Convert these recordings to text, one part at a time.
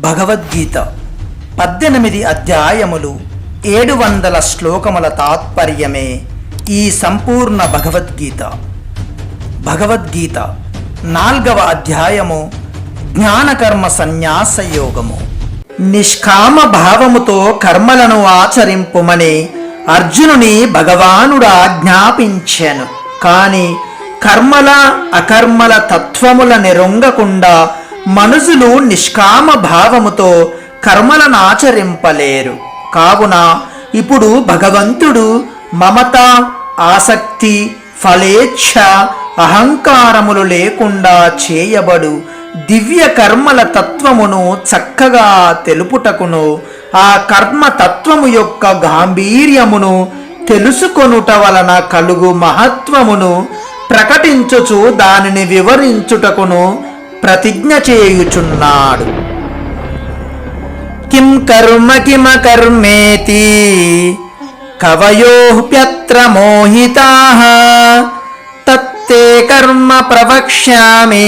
భగవద్గీత పద్దెనిమిది అధ్యాయములు ఏడు వందల శ్లోకముల తాత్పర్యమే ఈ సంపూర్ణ భగవద్గీత. భగవద్గీత నాల్గవ అధ్యాయము జ్ఞానకర్మ సన్యాస యోగము నిష్కామ భావముతో కర్మలను ఆచరింపుమని అర్జునుని భగవానుడు ఆజ్ఞాపించాను కాని కర్మల అకర్మల తత్వముల నిరొంగకుండా మనుషులు నిష్కామ భావముతో కర్మలను ఆచరింపలేరు. కావున ఇప్పుడు భగవంతుడు మమత ఆసక్తి ఫలేచ్ఛ అహంకారములు లేకుండా చేయబడు దివ్య కర్మల తత్వమును చక్కగా తెలుపుటకును ఆ కర్మ తత్వము యొక్క గాంభీర్యమును తెలుసుకొనుట వలన కలుగు మహత్వమును ప్రకటించుచు దానిని వివరించుటకును ప్రతిజ్ఞ చేయుచున్నాడు. కిం కర్మ కిమ కర్మేతి? కవయోప్యత్ర మోహితా? తత్తే కర్మ ప్రవక్ష్యామి?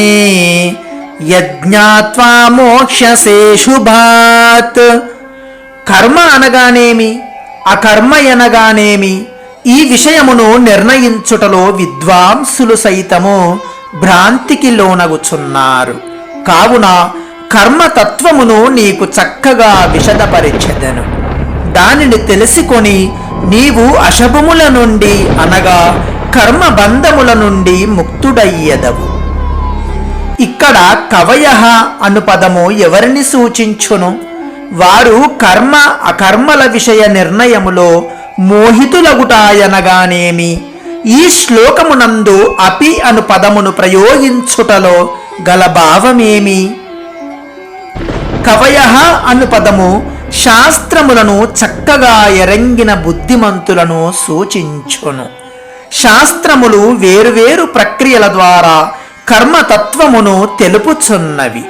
యజ్ఞాత్వా మోక్షసే శుభాత్. కర్మ అనగానేమి? అకర్మ అనగానేమి ఈ విషయమును నిర్ణయించుటలో విద్వాంసులు సైతము భ్రాంతికి లోనగుచున్నారు. కావున కర్మతత్వమును నీకు చక్కగా విషదపరిచెదను. దానిని తెలుసుకొని నీవు అశభముల నుండి అనగా కర్మబంధముల నుండి ముక్తుడయ్యదవు. ఇక్కడ కవయ అను పదము ఎవరిని సూచించును? వారు కర్మ అకర్మల విషయ నిర్ణయములో మోహితులగుటాయనగానేమి ఈ శ్లోకమునందు అపి అను పదమును ప్రయోగించుటలో గల భావమేమి? కవయ అను పదము శాస్త్రములను చక్కగా ఎరంగిన బుద్ధిమంతులను సూచించును. శాస్త్రములు వేరువేరు ప్రక్రియల ద్వారా కర్మతత్వమును తెలుపుచున్నవి.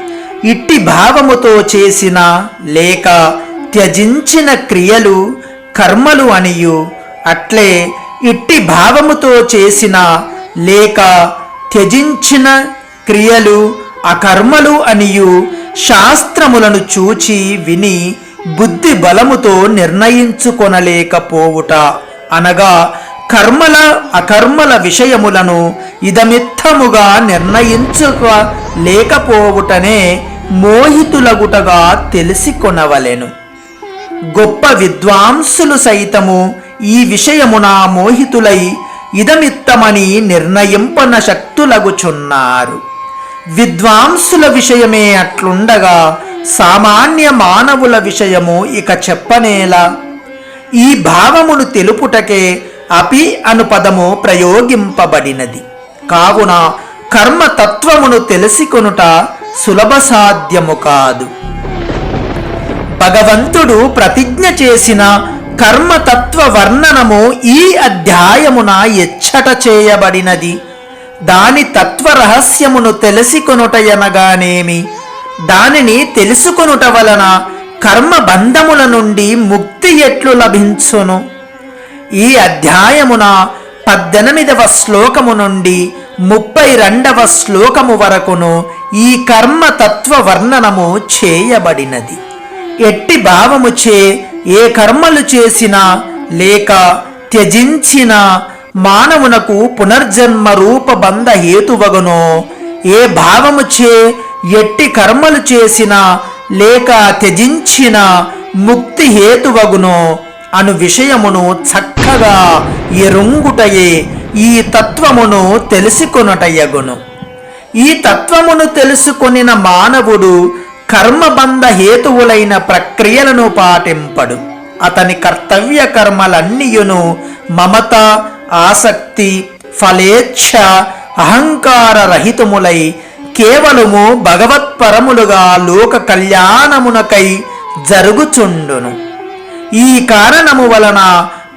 ఇట్టి భావముతో చేసిన లేక త్యజించిన క్రియలు కర్మలు అనియు అట్లే ఇట్టి భావముతో చేసిన లేక త్యజించిన క్రియలు అకర్మలు అనియు శాస్త్రములను చూచి విని బుద్ధి బలముతో నిర్ణయించుకొనలేకపోవుట. అనగా కర్మల అకర్మల విషయములను ఇదమిత్తముగా నిర్ణయించుక లేకపోవుటనే మోహితులగుటగా తెలిసికొనవలెను. గొప్ప విద్వాంసులు సైతము ఈ విషయమున మోహితులై ఇదమిత్తమని నిర్ణయింపన శక్తులగుచున్నారు. విద్వాంసుల విషయమే అట్లుండగా సామాన్య మానవుల విషయము ఇక చెప్పనేలా. ఈ భావమును తెలుపుటకే అపి అను పదము ప్రయోగింపబడినది. కావున కర్మతత్వమును తెలుసుకొనుట సులభ సాధ్యము కాదు. భగవంతుడు ప్రతిజ్ఞ చేసిన కర్మతత్వ వర్ణనము ఈ అధ్యాయమున ఎచ్చట చేయబడినది. దాని తత్వ రహస్యమును తెలిసికొనుటయనగానేమి? దానిని తెలుసుకొనుట వలన కర్మ బంధముల నుండి ముక్తి ఎట్లు లభించును? ఈ అధ్యాయమున పద్దెనిమిదవ శ్లోకము నుండి ముప్పై రెండవ శ్లోకము వరకును ఈ కర్మతత్వ వర్ణనము చేయబడినది. ఎట్టి భావముచే ఏ కర్మలు చేసినా లేక త్యజించిన మానవునకు పునర్జన్మ రూప బంధ హేతువగునో. ఏ భావముచే ఎట్టి కర్మలు చేసినా లేక త్యజించిన ముక్తి హేతువగునో. అను విషయమును చక్కగా ఎరుంగుటయే ఈ తత్వమును తెలుసుకొనుటయగును. ఈ తత్వమును తెలుసుకొనిన మానవుడు కర్మబంధ హేతువులైన ప్రక్రియలను పాటింపడు. అతని కర్తవ్య కర్మలన్నీయును మమత ఆసక్తి ఫలేచ్ఛ అహంకార రహితములై కేవలము భగవత్పరములుగా లోక కళ్యాణమునకై జరుగుచుండును. ఈ కారణము వలన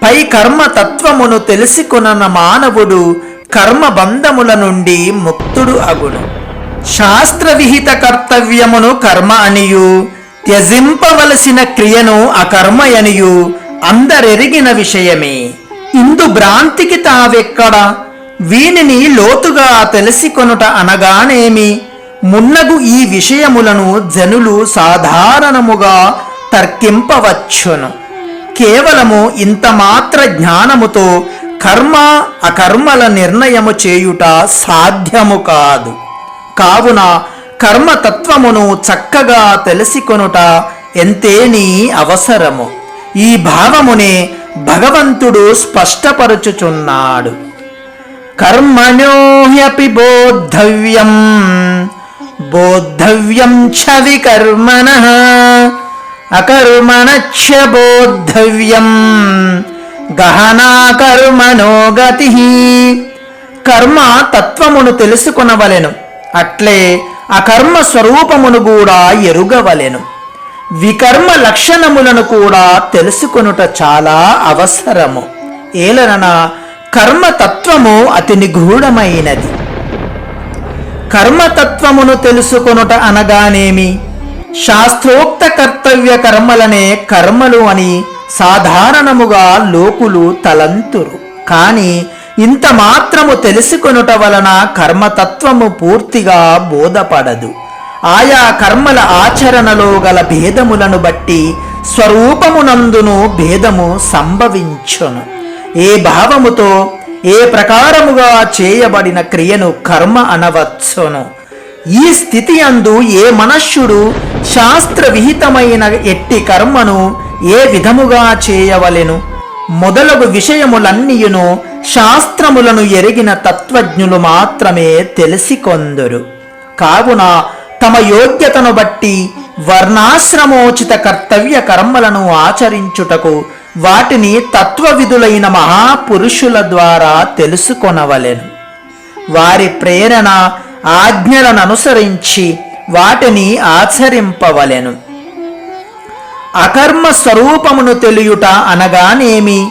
పై కర్మ తత్వమును తెలుసుకున్న మానవుడు కర్మ బంధముల నుండి ముక్తుడు అగును. శాస్త్ర విహిత కర్తవ్యమును కర్మ అనియు త్యజింపవలసిన క్రియను అకర్మయనియు అందరెరిగిన విషయమే. ఇందు భ్రాంతికి తావెక్కడ? వీనిని లోతుగా తెలిసికొనుట అనగానేమి? మున్నగు ఈ విషయములను జనులు సాధారణముగా తర్కింపవచ్చును. కేవలము ఇంత మాత్ర జ్ఞానముతో కర్మ అకర్మల నిర్ణయము చేయుట సాధ్యము కాదు. కావున కర్మతత్వమును చక్కగా తెలుసుకొనుట ఎంతేని అవసరము. ఈ భావమునే భగవంతుడు స్పష్టపరుచుచున్నాడు. కర్మణోహ్యపి బోద్ధవ్యం బోద్ధవ్యం చ వికర్మణ అకర్మణచ్చ బోద్ధవ్యం గహనా కర్మణో గతి. కర్మ తత్వమును తెలుసుకొనవలెను. అట్లే అకర్మ స్వరూపమును కూడా ఎరుగవలెను. వికర్మ లక్షణములను కూడా తెలుసుకొనుట చాలా అవసరము. ఏలనన కర్మతత్వము అతి నిగూఢమైనది. కర్మతత్వమును తెలుసుకొనుట అనగానేమి? శాస్త్రోక్త కర్తవ్య కర్మలనే కర్మలు అని సాధారణముగా లోకులు తలంతురు. కాని ఇంత మాత్రము తెలుసుకొనుట వలన కర్మతత్వము పూర్తిగా బోధపడదు. ఆయా కర్మల ఆచరణలో గల భేదములను బట్టి స్వరూపమునందును భేదము సంభవించును. ఏ భావముతో ఏ ప్రకారముగా చేయబడిన క్రియను కర్మ అనవచ్చును. ఈ స్థితి అందు ఏ మనస్సుడు శాస్త్ర విహితమైన ఎట్టి కర్మను ఏ విధముగా చేయవలెను? మొదలగు విషయములన్నీయును శాస్త్రములను ఎరిగిన తత్వజ్ఞులు మాత్రమే తెలిసి కొందరు కావున తమ యోగ్యతను బట్టి వర్ణాశ్రమోచిత కర్తవ్య కర్మలను ఆచరించుటకు వాటిని తత్వవిధులైన మహాపురుషుల ద్వారా తెలుసుకొనవలెను. వారి ప్రేరణ ఆజ్ఞలను అనుసరించి వాటిని ఆచరింపవలెను. అకర్మ స్వరూపమును తెలియుట అనగానేమి?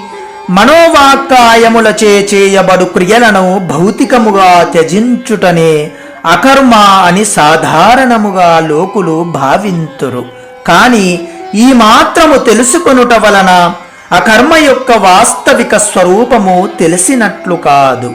మనోవాక్కాయములచే చేయబడు క్రియలను భౌతికముగా త్యజించుటనే అకర్మ అని సాధారణముగా లోకులు భావింతురు. కానీ ఈ మాత్రము తెలుసుకొనుట వలన అకర్మ యొక్క వాస్తవిక స్వరూపము తెలిసినట్లు కాదు.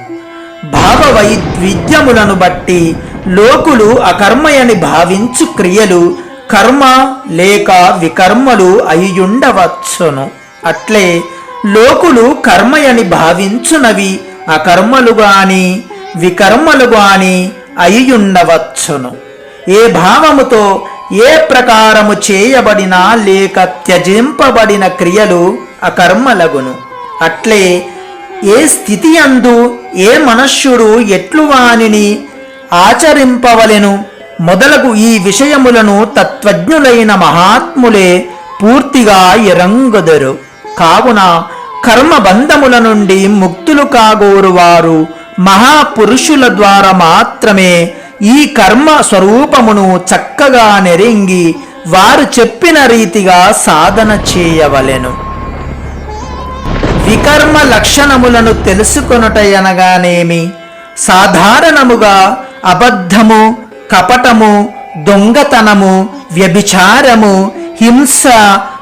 భావవైద్విద్యములను బట్టి లోకులు అకర్మయని భావించు క్రియలు కర్మ లేక వికర్మలు అయ్యుండవచ్చును. అట్లే లోకులు కర్మయని భావించునవి అకర్మలు గాని వికర్మలు గాని అయ్యుండవచ్చును. ఏ భావముతో ఏ ప్రకారము చేయబడిన లేక త్యజింపబడిన క్రియలు అకర్మలగును. అట్లే ఏ స్థితి అందు ఏ మనుష్యుడు ఎట్లు వానిని ఆచరింపవలెను? మొదలగు ఈ విషయములను తత్వజ్ఞులైన మహాత్ములే పూర్తిగా ఎరంగుదరు. కావున కర్మబంధముల నుండి ముక్తులు కాగోరు వారు మహాపురుషుల ద్వారా మాత్రమే ఈ కర్మ స్వరూపమును చక్కగా నెరింగి వారు చెప్పిన రీతిగా సాధన చేయవలెను. వికర్మ లక్షణములను తెలుసుకొనుట అనగానేమి సాధారణముగా అబద్ధము కపటము దొంగతనము వ్యభిచారము హింస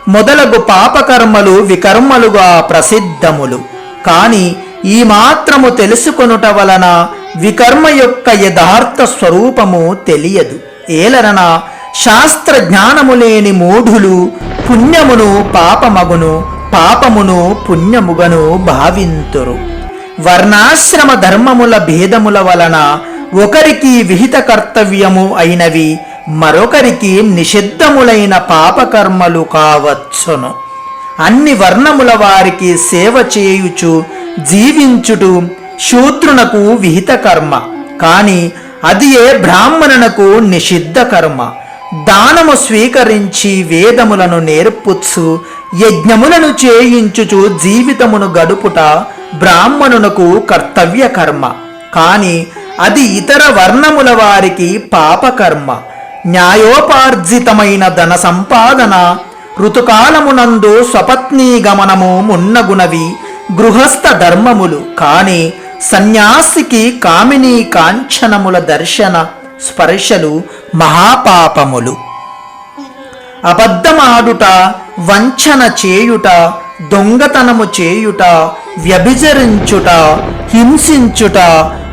మొదలగు పాపకర్మలు వికర్మలుగా ప్రసిద్ధములు. కాని ఈ మాత్రము తెలుసుకొనుట వలన వికర్మ యొక్క యథార్థ స్వరూపము తెలియదు. ఏలరన శాస్త్ర జ్ఞానము లేని మూఢులు పుణ్యమును పాపమగును పాపమును పుణ్యముగను భావింతురు. వర్ణాశ్రమ ధర్మముల భేదముల వలన ఒకరికి విహిత కర్తవ్యము అయినవి మరొకరికి నిషిద్ధములైన పాపకర్మలు కావచ్చును. అన్ని వర్ణముల వారికి సేవ చేయుచు జీవించుటు శూద్రునకు విహిత కర్మ. కాని అది ఏ బ్రాహ్మణునకు నిషిద్ధ కర్మ. దానము స్వీకరించి వేదములను నేర్పుచ్చు యజ్ఞములను చేయించుచు జీవితమును గడుపుట బ్రాహ్మణునకు కర్తవ్య కర్మ. కానీ అది ఇతర వర్ణముల వారికి పాపకర్మ న్యాయోపార్జితమైన ధన సంపాదన ఋతుకాలమునందు స్వపత్నీ గమనము మున్నగునవి గృహస్థ ధర్మములు. కాని సన్యాసికి కామిని కాంచనముల దర్శన స్పర్శలు మహాపాపములు. అబద్ధమాడుట వంచన చేయుట దొంగతనము చేయుట వ్యభిచరించుట హింసించుట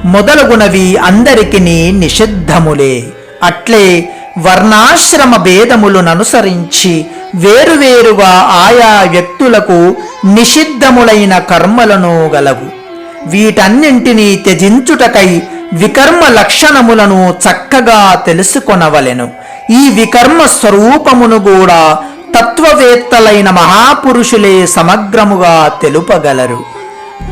మొదలగునవి అందరికి నిషిద్ధములే. అట్లే వర్ణాశ్రమ భేదములను అనుసరించి వేరువేరుగా ఆయా వ్యక్తులకు నిషిద్ధములైన కర్మలను గలవు. వీటన్నింటినీ త్యజించుటకై వికర్మ లక్షణములను చక్కగా తెలుసుకొనవలెను. ఈ వికర్మ స్వరూపమును కూడా తత్వవేత్తలైన మహాపురుషులే సమగ్రముగా తెలుపగలరు.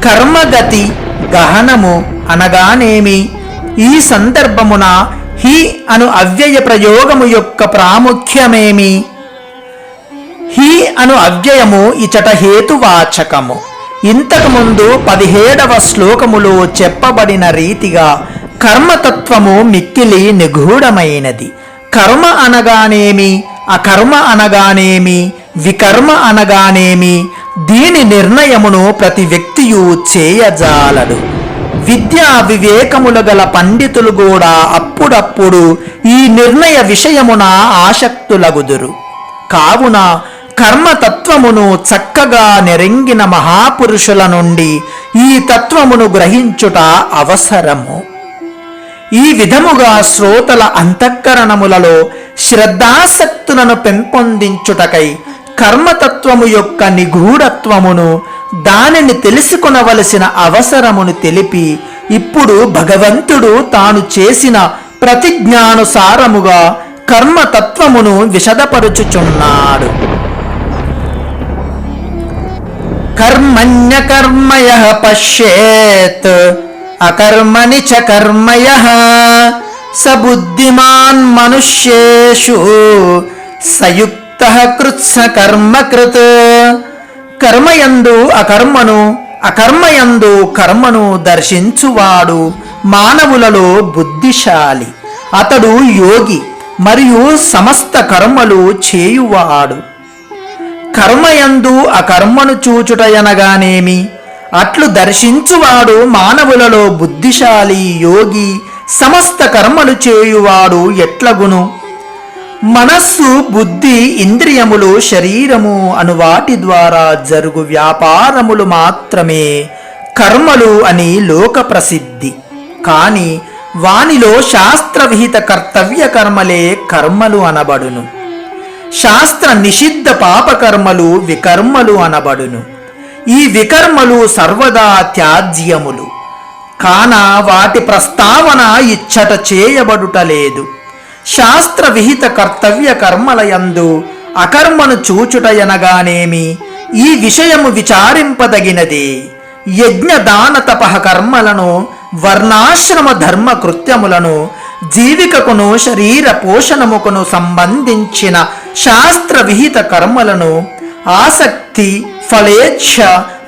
కర్మగతి గహనము అనగానేమి? ఈ సందర్భమున హి అను అవ్యయ ప్రయోగము యొక్క ప్రాముఖ్యమేమి? హి అను అవ్యయము ఇచట హేతువాచకము. ఇంతకుముందు పదిహేడవ శ్లోకములో చెప్పబడిన రీతిగా కర్మతత్వము మిక్కిలి నిగూఢమైనది. కర్మ అనగానేమి? అకర్మ అనగానేమి? వికర్మ అనగానేమి? దీని నిర్ణయమును ప్రతి వ్యక్తియు చేయజాలడు. విద్యా వివేకములు గల పండితులు కూడా అప్పుడప్పుడు ఈ నిర్ణయ విషయమున ఆసక్తులగుదురు. కావున కర్మతత్వమును చక్కగా నెరంగిన మహాపురుషుల నుండి ఈ తత్వమును గ్రహించుట అవసరము. ఈ విధముగా శ్రోతల అంతఃకరణములలో శ్రద్ధాసక్తులను పెంపొందించుటకై కర్మతత్వము యొక్క నిగూఢత్వమును దానిని తెలుసుకునవలసిన అవసరమును తెలిపి ఇప్పుడు భగవంతుడు తాను చేసిన ప్రతిజ్ఞానుసారముగా కర్మతత్వమును విశదపరుచుచున్నాడు. కర్మణ్యకర్మయ పశ్యేత్ అకర్మణి చ కర్మయ స బుద్ధిమాన్ మనుష్యేషు సయుక్త కృత్స కర్మకృత్ కర్మయందు అకర్మను అకర్మయందు కర్మను దర్శించువాడు మానవులలో బుద్ధిశాలి. అతడు యోగి మరియు సమస్త కర్మలు చేయువాడు. కర్మయందు అకర్మను చూచుటయనగానేమి? అట్లు దర్శించువాడు మానవులలో బుద్ధిశాలి యోగి సమస్త కర్మలు చేయువాడు ఎట్లగును? మనస్సు బుద్ధి ఇంద్రియములు శరీరము అను వాటి ద్వారా జరుగు వ్యాపారములు మాత్రమే కర్మలు అని లోక ప్రసిద్ధి. కాని వానిలో శాస్త్రవిహిత కర్తవ్య కర్మలే కర్మలు అనబడును. శాస్త్ర నిషిద్ధ పాపకర్మలు వికర్మలు అనబడును. ఈ వికర్మలు సర్వదా త్యాజ్యములు. కాన వాటి ప్రస్తావన ఇచ్చట చేయబడుట లేదు. శాస్త్ర విహిత కర్తవ్య కర్మలయందు అకర్మను చూచుటయనగానేమి ఈ విషయము విచారింపదగినది. యజ్ఞ దాన తపహ కర్మలను వర్ణాశ్రమ ధర్మ కృత్యములను జీవికకును శరీర పోషణముకును సంబంధించిన శాస్త్ర విహిత కర్మలను ఆసక్తి ఫలేచ్ఛ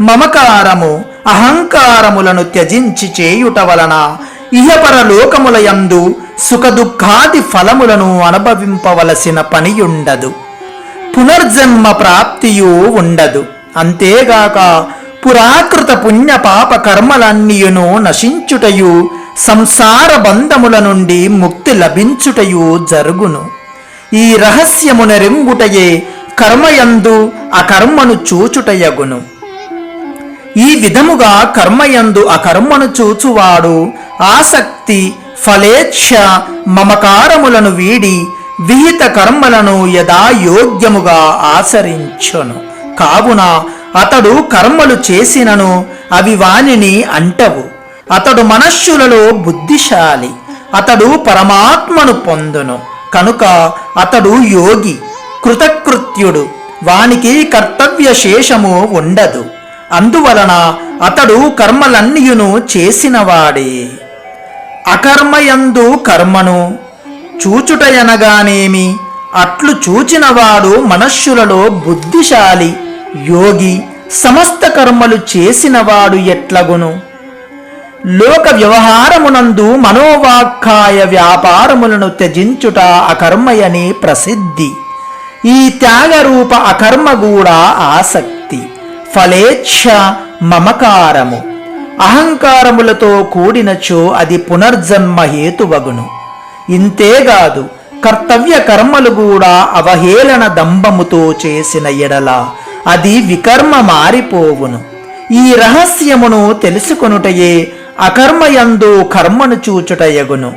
మమకారము అహంకారములను త్యజించి చేయుట వలన ఇహపర లోకములయందు సుఖదుఖాది ఫలములను అనుభవింపవలసిన పనియుండదు. పునర్జన్మ ప్రాప్తియు ఉండదు. అంతేగాక పురాకృత పుణ్య పాప కర్మలన్నీయును నశించుటయు సంసార బంధముల నుండి ముక్తి లభించుటయు జరుగును. ఈ రహస్యము నెరింగుటయే కర్మయందు అకర్మను చూచుటయగును. ఈ విధముగా కర్మయందు అకర్మను చూచువాడు ఆసక్తి ఫలేచ్ఛ మమకారములను వీడి విహిత కర్మలను యథాయోగ్యముగా ఆచరించును. కావున అతడు కర్మలు చేసినను అవి వానిని అంటవు. అతడు మనస్సులలో బుద్ధిశాలి. అతడు పరమాత్మను పొందును. కనుక అతడు యోగి కృతకృత్యుడు. వానికి కర్తవ్య శేషము ఉండదు. అందువలన అతడు కర్మలన్నీయును చేసినవాడే. అకర్మయందు కర్మను చూచుటయనగానేమి? అట్లు చూచినవాడు మనస్సులలో బుద్ధిశాలి యోగి సమస్త కర్మలు చేసినవాడు ఎట్లగును? లోక వ్యవహారమునందు మనోవాక్కాయ వ్యాపారములను త్యజించుట అకర్మయని ప్రసిద్ధి. ఈ త్యాగరూప అకర్మ కూడా ఆసక్తి. ఫలేచ్ఛ మమకారము. అహంకారములతో కూడినచో అది పునర్జన్మ హేతువగును. ఇంతేగాదు కర్తవ్య కర్మలు కూడా అవహేళన దంభముతో చేసిన ఎడల అది వికర్మ మారిపోవును. ఈ రహస్యమును తెలుసుకొనుటయే అకర్మయందు కర్మను చూచుటయగును.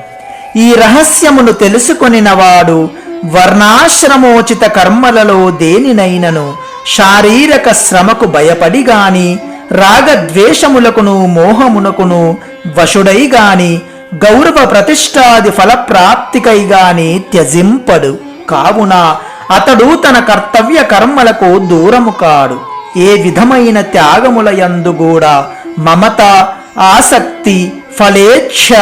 ఈ రహస్యమును తెలుసుకొనినవాడు వర్ణాశ్రమోచిత కర్మలలో దేనినైనను శారీరక శ్రమకు భయపడి గాని రాగద్వేషములకును మోహమునకును వశుడై గాని గౌరవ ప్రతిష్టాది ఫలప్రాప్తికై గాని త్యజింపడు. కావున అతడు తన కర్తవ్య కర్మలకు దూరము కాడు. ఏ విధమైన త్యాగముల యందు కూడా మమత ఆసక్తి ఫలేచ్ఛ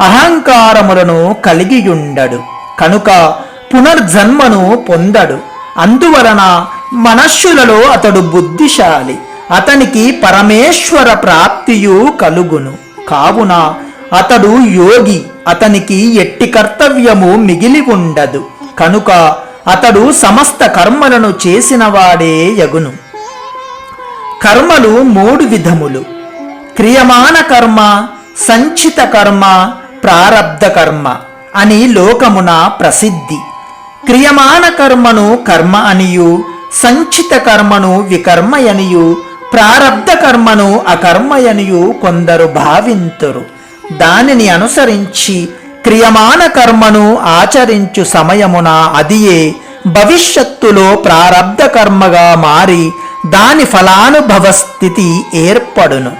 అహంకారములను కలిగియుండడు. కనుక పునర్జన్మను పొందడు. అందువలన మనస్సులలో అతడు బుద్ధిశాలి. అతనికి పరమేశ్వర ప్రాప్తియు కలుగును. కావున అతడు యోగి అతనికి ఎట్టి కర్తవ్యము మిగిలి ఉండదు. కనుక అతడు సమస్త కర్మలను చేసినవాడే యగును. కర్మలు మూడు విధములు. క్రియమాన కర్మ సంచిత కర్మ ప్రారబ్ధ కర్మ అని లోకమున ప్రసిద్ధి. క్రియమాన కర్మను కర్మ అనియు సంచిత కర్మను వికర్మయనియు ప్రారబ్ధ కర్మను అకర్మయనియు కొందరు భావింతురు. దానిని అనుసరించి క్రియమాన కర్మను ఆచరించు సమయమున అదియే భవిష్యత్తులో ప్రారబ్ధ కర్మగా మారి దాని ఫలానుభవ స్థితి ఏర్పడును.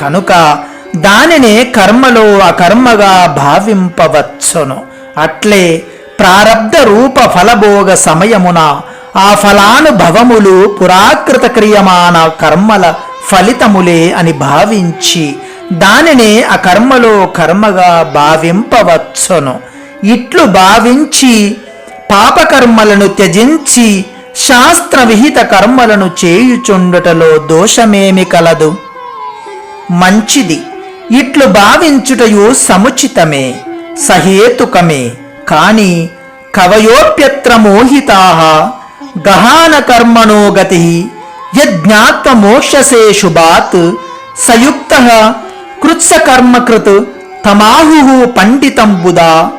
కనుక దానినే కర్మలో అకర్మగా భావింపవచ్చును. అట్లే ప్రారబ్ధ రూప ఫలభోగ సమయమున ఆ ఫలానుభవములు పురాకృత క్రియమాన కర్మల ఫలితములే అని భావించి దానినే ఆ కర్మలో కర్మగా భావింపవచ్చును. ఇట్లు భావించి పాపకర్మలను త్యజించి శాస్త్ర విహిత కర్మలను చేయుచుండుటలో దోషమేమి కలదు? మంచిది. ఇట్లు భావించుటయు సముచితమే సహేతుకమే. కాని కవయోప్యత్ర మోహితా గహాన కర్మణో గతి యజ్ఞాత్వ మోక్షసే శుభాత్ సయుక్త కృత్సకర్మకృత్ తమాహు పండితం బుధా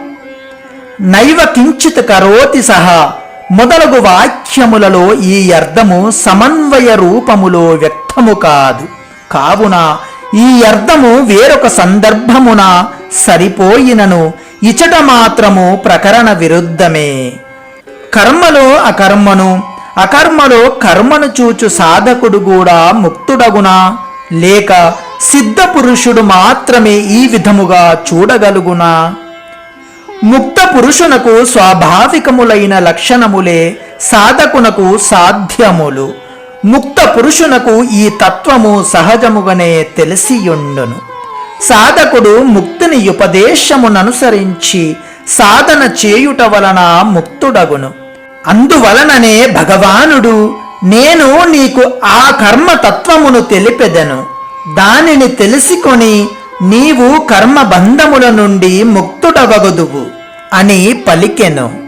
నైవ కించిత్ కరోతి సహా మొదలగు వాక్యములలో ఈ అర్థము సమన్వయ రూపములో వ్యక్తము కాదు. కావున ఈ అర్థము వేరొక సందర్భమున సరిపోయినను ఇచట మాత్రము ప్రకరణ విరుద్ధమే. కర్మలో అకర్మను అకర్మలో కర్మను చూచు సాధకుడు కూడా ముక్తుడగునా? లేక సిద్ధ పురుషుడు మాత్రమే ఈ విధముగా చూడగలుగునా? ముక్త పురుషునకు స్వాభావికములైన లక్షణములే సాధకునకు సాధ్యములు. ముక్త పురుషునకు ఈ తత్వము సహజముగానే తెలిసియుండును. సాధకుడు ముక్తిని ఉపదేశముననుసరించి సాధన చేయుట వలన ముక్తుడగును. అందువలననే భగవానుడు నేను నీకు ఆ కర్మ తత్వమును తెలిపెదను. దానిని తెలుసుకొని నీవు కర్మ బంధముల నుండి ముక్తుడవగదువు అని పలికెను.